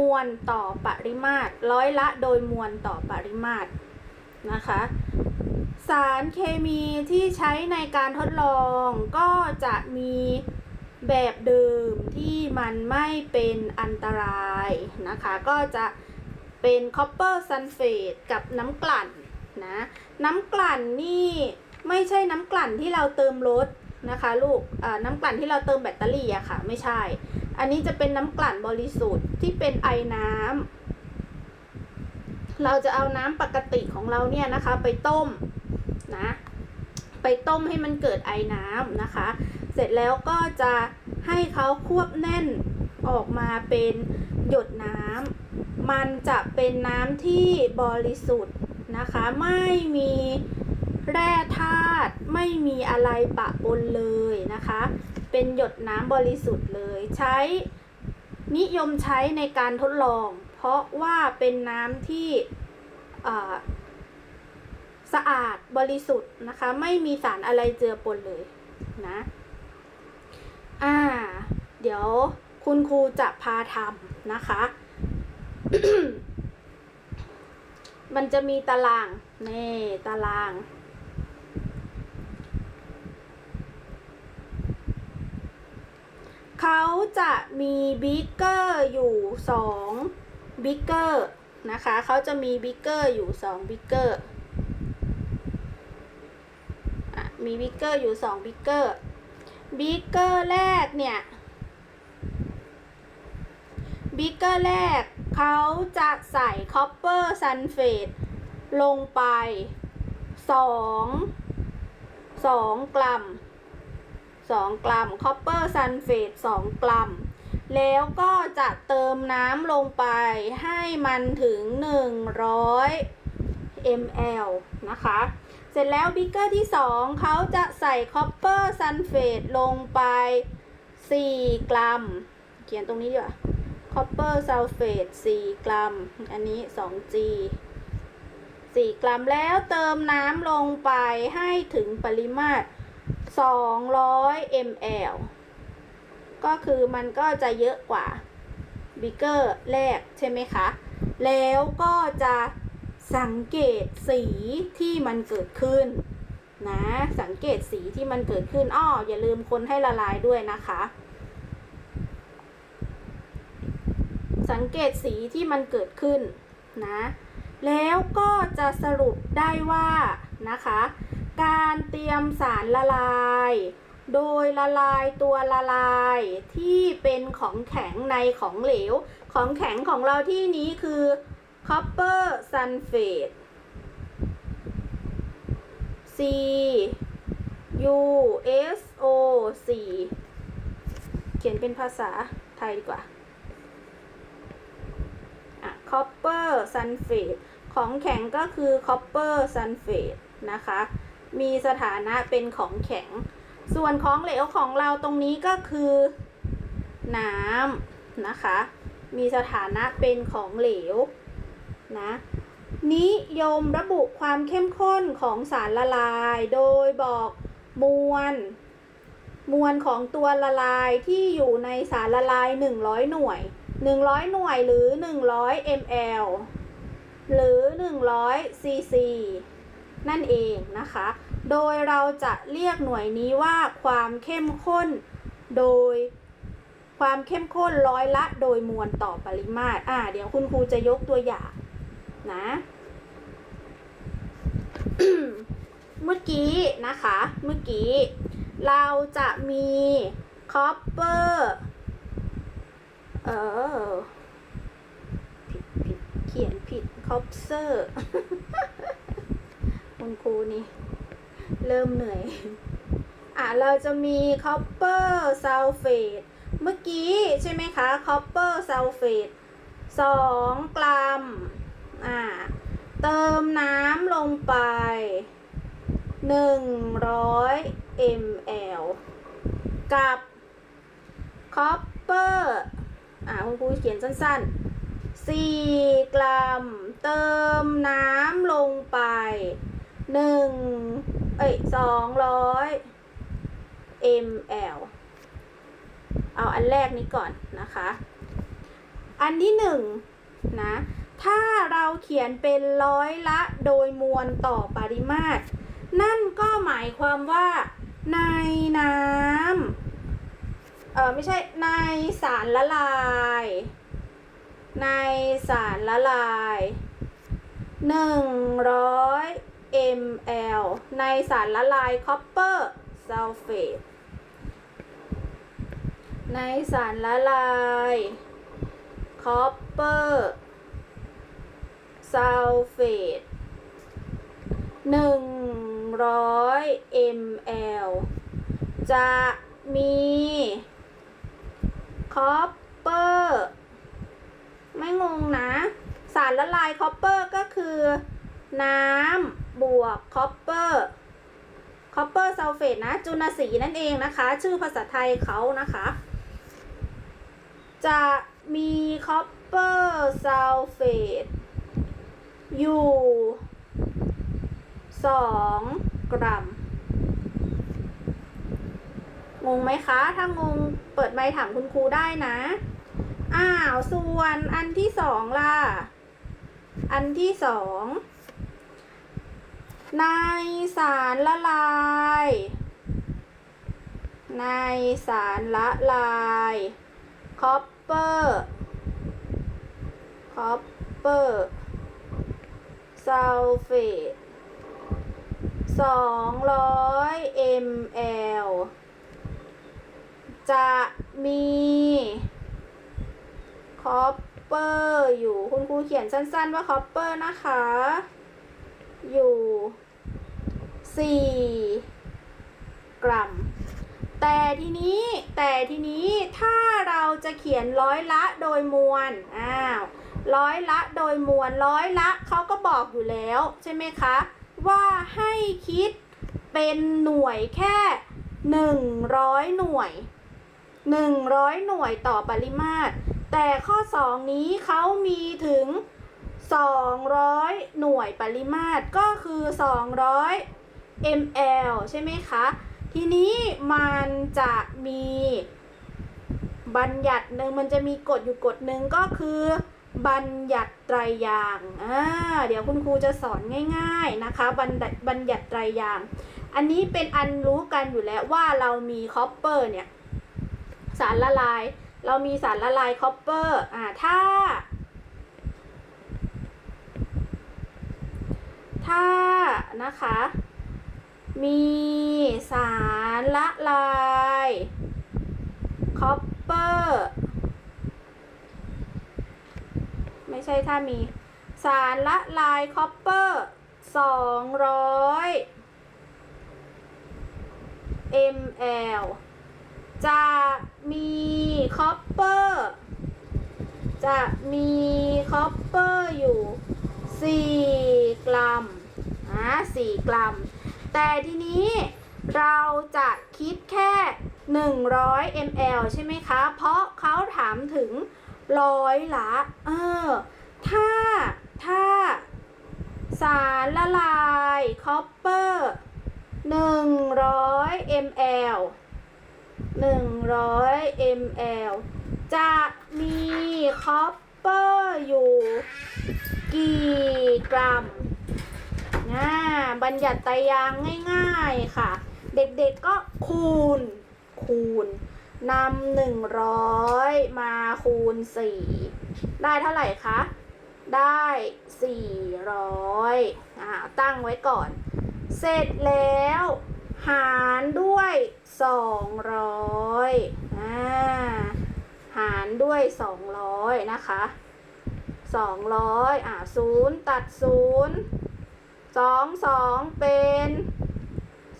มวลต่อปริมาตร ร้อยละโดยมวลต่อปริมาตรนะคะ สารเคมีที่ใช้ในการทดลองก็จะมีแบบเดิมที่มันไม่เป็นอันตรายนะคะ ก็จะเป็นคอปเปอร์ซัลเฟตกับน้ำกลั่นนะน้ำกลั่นนี่ไม่ใช่น้ำกลั่นที่เราเติมรถนะคะลูกน้ำกลั่นที่เราเติมแบตเตอรี่อะค่ะ ไม่ใช่ อันนี้จะเป็นน้ำกลั่นบริสุทธิ์ที่เป็นไอน้ำ เราจะเอาน้ำปกติของเราเนี่ยนะคะ ไปต้มนะ ไปต้มให้มันเกิดไอน้ำนะคะ เสร็จแล้วก็จะให้เขาควบแน่นออกมาเป็นหยดน้ำ มันจะเป็นน้ำที่บริสุทธิ์นะคะ ไม่มีแร่ธาตุ ไม่มีอะไรปะปนเลยนะคะ เป็นหยดน้ำบริสุทธิ์เลย ใช้นิยมใช้ในการทดลอง เพราะว่าเป็นน้ำที่สะอาดบริสุทธิ์นะคะ ไม่มีสารอะไรเจือปนเลยนะอ่า เดี๋ยวคุณครูจะพาทำนะคะ มันจะมีตาราง นี่ ตาราง เขาจะมีบิ๊กเกอร์อยู่สองบิ๊กเกอร์นะคะเขาจะมีบิ๊กเกอร์อยู่สองบิ๊กเกอร์อะมีบิ๊กเกอร์อยู่สองบิ๊กเกอร์บิ๊กเกอร์แรกเนี่ยบิ๊กเกอร์แรกเขาจะใส่คอปเปอร์ซัลเฟตลงไปสองสองกรัม สองกรัมคอปเปอร์ซัลเฟตสองกรัม แล้วก็จะเติมน้ำลงไปให้มันถึง 100 ml นะคะ เสร็จแล้วบิ๊กเกอร์ที่ 2 เขาจะใส่คอปเปอร์ซัลเฟตลงไป 4 กรัม เขียนตรงนี้ดีกว่าคอปเปอร์ซัลเฟต4กรัม อันนี้ 2G 4 กรัมแล้วเติมน้ำลงไปให้ถึงปริมาตร 200 ml ก็คือมันก็จะเยอะกว่าบิกเกอร์แรกใช่ไหมคะ แล้วก็จะสังเกตสีที่มันเกิดขึ้นนะ สังเกตสีที่มันเกิดขึ้นอ้ออย่าลืมคนให้ละลายด้วยนะคะ สังเกตสีที่มันเกิดขึ้นนะ แล้วก็จะสรุปได้ว่านะคะ การเตรียมสารละลาย โดยละลายตัวละลายที่เป็นของแข็งในของเหลว ของแข็งของเราที่นี้คือ copper sulfate C U S O 4เขียนเป็นภาษาไทยดีกว่าอะ copper sulfate ของแข็งก็คือ copper sulfate นะคะ มีสถานะเป็นของแข็ง ส่วนของเหลวของเราตรงนี้ก็คือน้ำนะคะ มีสถานะเป็นของเหลวนะนิยมระบุความเข้มข้นของสารละลาย โดยบอกมวล มวลของตัวละลายที่อยู่ในสารละลาย 100 หน่วย 100 หน่วยหรือ 100 ml หรือ 100 cc นั่นเองนะคะ โดยเราจะเรียกหน่วยนี้ว่าความเข้มข้นโดยความเข้มข้นร้อยละโดยมวลต่อปริมาตร อ่า เดี๋ยวคุณครูจะยกตัวอย่างนะ เมื่อกี้นะคะ เมื่อกี้ เราจะมีคอปเปอร์เออผิดผิดเขียนผิดคอปเซอร์ คุณครูนี่ เริ่มเหนื่อย อะ เราจะมีคอปเปอร์ซัลเฟตเมื่อกี้ใช่ไหมคะคอปเปอร์ซัลเฟตสองกรัม อ่า เติมน้ำลงไป 100 ml กับคอปเปอร์อ่าคุณครูเขียนสั้นๆ 4 กรัม เติมน้ำลงไป 1เอ้ย200 ml เอาอันแรกนี้ก่อนนะคะ อันที่หนึ่งนะ ถ้าเราเขียนเป็นร้อยละโดยมวลต่อปริมาตร นั่นก็หมายความว่า ในน้ำเออไม่ใช่ในสารละลาย ในสารละลาย100 ml ในสารละลายคอปเปอร์ซัลเฟตในสารละลายคอปเปอร์ซัลเฟต100 ml จะมีคอปเปอร์ไม่งงนะ สารละลายคอปเปอร์ก็คือน้ำ บวกคอปเปอร์คอปเปอร์ซัลเฟตนะ จุลสีนั่นเองนะคะ ชื่อภาษาไทยเขานะคะ จะมีคอปเปอร์ซัลเฟตอยู่2กรัม งงไหมคะ ถ้างงเปิดไมค์ถามคุณครูได้นะ อ้าว ส่วนอันที่สองล่ะ อันที่สอง ในสารละลาย ในสารละลายคอปเปอร์คอปเปอร์ซัลเฟต200 ml จะมีคอปเปอร์อยู่คุณครูเขียนสั้นๆว่าคอปเปอร์นะคะ อยู่ 4 กรัม แต่ทีนี้แต่ทีนี้ถ้าเราจะเขียนร้อยละโดยมวลอ้าวร้อยละโดยมวลร้อยละเขาก็บอกอยู่แล้วใช่ไหมคะ ว่าให้คิดเป็นหน่วยแค่100หน่วย100หน่วยต่อปริมาตร แต่ข้อ2นี้เขามีถึง 200 หน่วยปริมาตรก็คือ 200 ml ใช่ไหมคะ ทีนี้มันจะมีบัญญัติหนึ่งมันจะมีกฎอยู่กฎหนึ่งก็คือ บัญญัติไตรยางอ่าเดี๋ยวคุณครูจะสอนง่าย ๆนะคะบัญญัติบัญญัติไตรยาง อันนี้เป็นอันรู้กันอยู่แล้วว่าเรามีคอปเปอร์เนี่ยสารละลาย เรามีสารละลายคอปเปอร์อ่าถ้า ถ้านะคะ มีสารละลายคอปเปอร์ไม่ใช่ถ้ามี สารละลายคอปเปอร์200 ml จะมีคอปเปอร์จะมีคอปเปอร์อยู่ 4 กรัม 4 กรัม แต่ทีนี้เราจะคิดแค่ 100 ml ใช่ไหมคะ เพราะเขาถามถึงร้อยละเออถ้า ถ้า สารละลายคอปเปอร์100 ml 100 ml จะมีคอปเปอร์อยู่กี่กรัม นะบัญญัติไตรยางง่ายๆค่ะ เด็กๆก็คูณ คูณนำหนึ่งร้อยมาคูณสี่ได้เท่าไหร่คะ ได้สี่ร้อยอ่าตั้งไว้ก่อน เสร็จแล้ว หารด้วย200อ่าหารด้วย200นะคะ200อ่า0ตัดศูน 0 2 2เป็น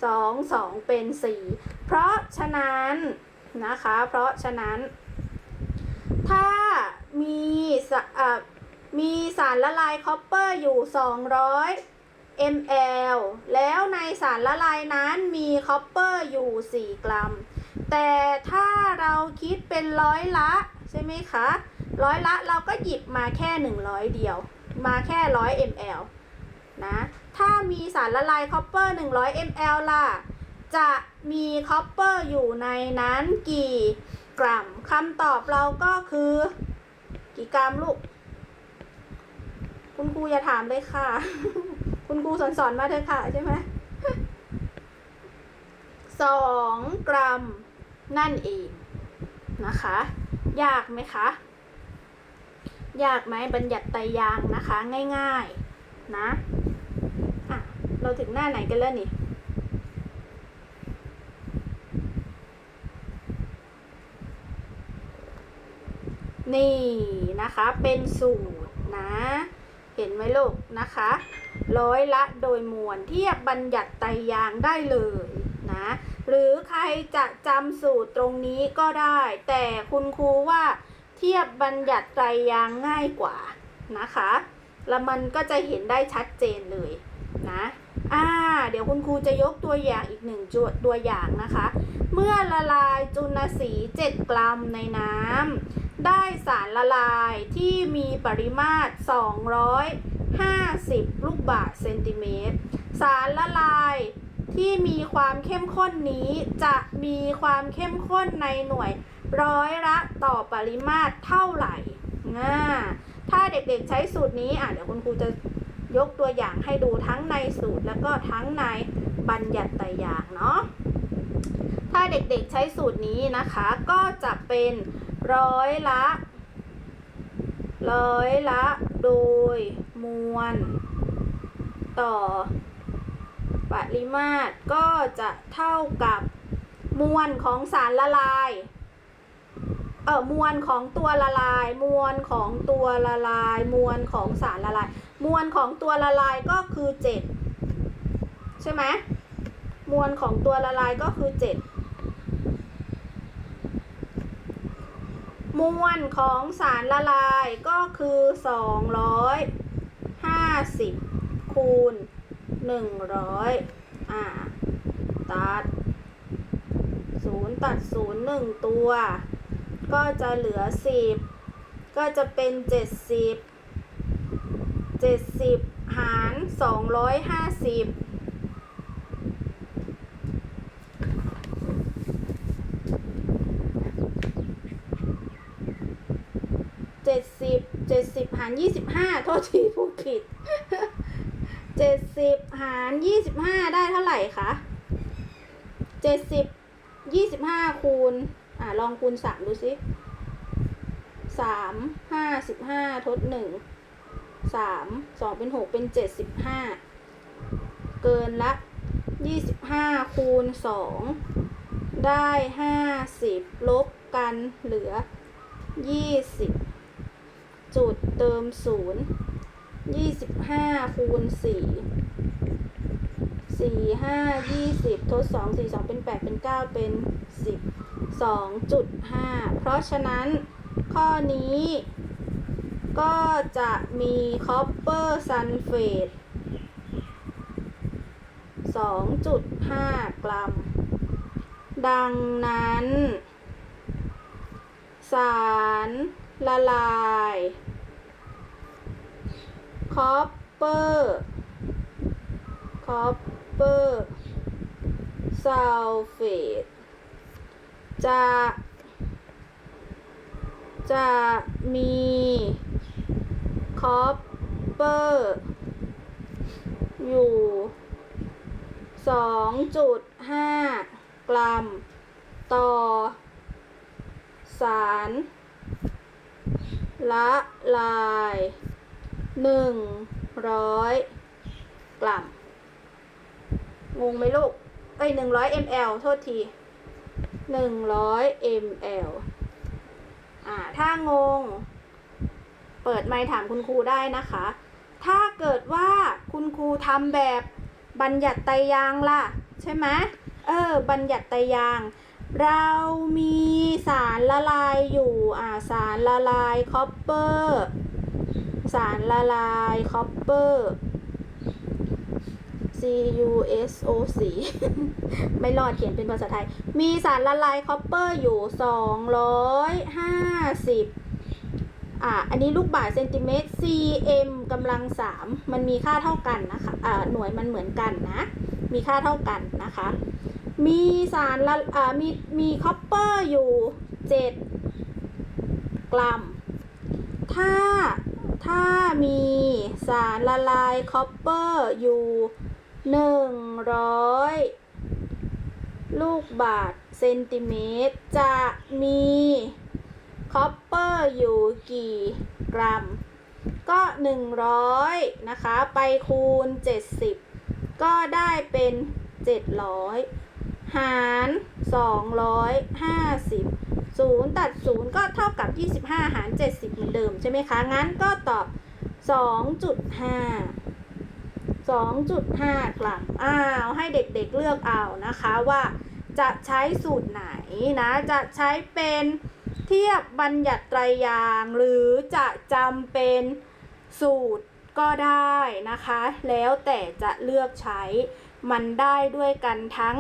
2 2เป็น4เพราะฉะนั้นนะคะ เพราะฉะนั้น ถ้ามีสะอะมีสารละลายคอปเปอร์อยู่ 200 ml แล้วในสารละลายนั้นมีคอปเปอร์อยู่ 4 กรัม แต่ถ้าเราคิดเป็นร้อยละใช่ไหมคะ ร้อยละเราก็หยิบมาแค่ 100 เดียว มาแค่ 100 ml นะ ถ้ามีสารละลายคอปเปอร์ 100 ml ล่ะ จะมีคอปเปอร์อยู่ในนั้นกี่กรัมคำตอบเราก็คือ กี่กรัมลูก คุณครูอย่าถามเลยค่ะ คุณครูสอนสอนมาเถอะค่ะใช่ไหมสองกรัม นั่นเองนะคะ ยากไหมคะ ยากไหมบัญญัติไตรยางนะคะ ง่าย ๆ นะ เราถึงหน้าไหนกันแล้วนี่ นี่นะคะเป็นสูตรนะ เห็นไหมลูกนะคะ ร้อยละโดยมวลเทียบบัญญัติไตรยางได้เลยนะหรือใครจะจำสูตรตรงนี้ก็ได้ แต่คุณครูว่าเทียบบัญญัติไตรยางง่ายกว่านะคะ แล้วมันก็จะเห็นได้ชัดเจนเลยนะ เดี๋ยวคุณครูจะยกตัวอย่างอีกหนึ่งจุดตัวอย่างนะคะ เมื่อละลายจุลสี 7 กรัมในน้ำได้สารละลายที่มีปริมาตร 250 ลูกบาศก์เซนติเมตร สารละลายที่มีความเข้มข้นนี้จะมีความเข้มข้นในหน่วยร้อยละต่อปริมาตรเท่าไหร่อ่าถ้าเด็กๆใช้สูตรนี้อะเดี๋ยวคุณครูจะ ยกตัวอย่างให้ดูทั้งในสูตรแล้วก็ทั้งในบัญญัติไตรยางเนาะถ้าเด็กๆใช้สูตรนี้นะคะก็จะเป็นร้อยละร้อยละโดยมวล ต่อ ปริมาตรก็จะเท่ากับมวลของสารละลายเออมวลของตัวละลาย มวลของตัวละลาย มวลของสารละลาย มวลของตัวละลายก็คือเจ็ดใช่ไหมมวลของตัวละลายก็คือเจ็ดมวลของสารละลายก็คือ 250 คูณ 100 อ่า ตัด 0 ตัด 0 1 ตัว ก็จะเหลือ 10 ก็จะเป็น 70 70 หาร 250เจ็ดสิบเจ็ดสิบหารยี่สิบห้าโทษทีพูดผิดเจ็ดสิบหารยี่สิบห้าได้เท่าไหร่คะเจ็ดสิบยี่สิบห้าคูณ อ่าลองคูณสามดูสิสามห้าสิบห้าทดหนึ่ง สามสองเป็นหกเป็นเจ็ดสิบห้าเกินละยี่สิบห้าคูณสองได้ห้าสิบลบกันเหลือยี่สิบจุดเติมศูนย์ยี่สิบห้าคูณสี่สี่ห้ายี่สิบทดสองสี่สองเป็นแปดเป็นเก้าเป็นสิบสองจุดห้าเพราะฉะนั้นข้อนี้ ก็จะมีคอปเปอร์ซัลเฟตสองจุดห้ากรัม ดังนั้น สารละลายคอปเปอร์คอปเปอร์ซัลเฟตจะ จะมี คอปเปอร์ อยู่2.5กรัม ต่อ สาร ละลายหนึ่งร้อยกรัม งงไหมลูก เอ้ยหนึ่งร้อย ml โทษทีหนึ่งร้อย ml อ่า ถ้างง ปิดไมค์ถามคุณครูได้นะคะ ถ้าเกิดว่าคุณครูทำแบบบัญญัติไตรยางล่ะ ใช่ไหมเออ บัญญัติไตรยาง เรามีสารละลายอยู่ อ่า สารละลายคอปเปอร์ สารละลายคอปเปอร์ C U S O C ไม่รอดเขียนเป็นภาษาไทย มีสารละลายคอปเปอร์อยู่ 250 อ่าอันนี้ลูกบาศก์เซนติเมตร cm กำลัง3มันมีค่าเท่ากันนะคะอ่าหน่วยมันเหมือนกันนะ มีค่าเท่ากันนะคะ มีสารละอ่ามีมีคอปเปอร์อยู่ 7 กรัม ถ้าถ้ามีสารละลายคอปเปอร์อยู่หนึ่งร้อยลูกบาทเซนติเมตร จะมี คอปเปอร์อยู่กี่กรัม ก็ 100 นะคะ ไปคูณ 70 ก็ได้เป็น 700 หาร 250 0 ตัด 0 ก็เท่ากับ 25 หาร 70 เหมือนเดิมใช่ไหมคะ งั้นก็ตอบ 2.5 2.5 กรัมอ้าวให้เด็กๆเลือกเอานะคะว่าจะใช้สูตรไหนนะ จะใช้เป็น เทียบบัญญัติไตรยาง หรือจะจำเป็นสูตรก็ได้นะคะ แล้วแต่จะเลือกใช้มันได้ด้วยกันทั้ง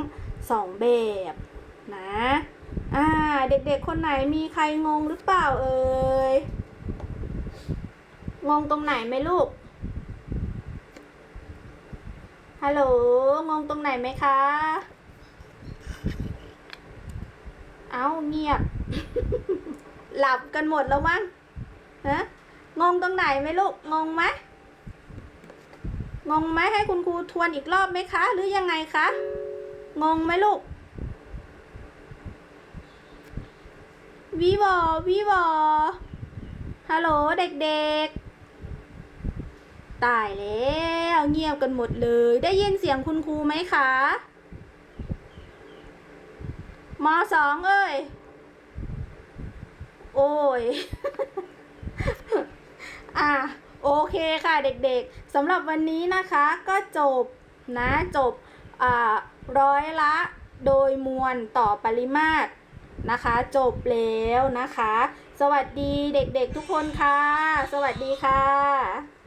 สองแบบนะอ่าเด็กๆคนไหนมีใครงงหรือเปล่าเอ่ยงงตรงไหนไหมลูกฮัลโหลงงตรงไหนไหมคะ เอาเงียบ หลับกันหมดแล้วมั้งฮะงงตรงไหนไหมลูกงงไหมงงไหมให้คุณครูทวนอีกรอบไหมคะ หรือยังไงคะ งงไหมลูกวีวอวีวอฮัลโหลเด็กๆ ตายแล้วเงียบกันหมดเลย ได้ยินเสียงคุณครูไหมคะมสองเอ้ย โอ้ย อะโอเคค่ะเด็กๆสำหรับวันนี้นะคะก็จบนะจบอ่าร้อยละโดยมวลต่อปริมาตรนะคะ จบแล้วนะคะ สวัสดีเด็กๆทุกคนค่ะ สวัสดีค่ะ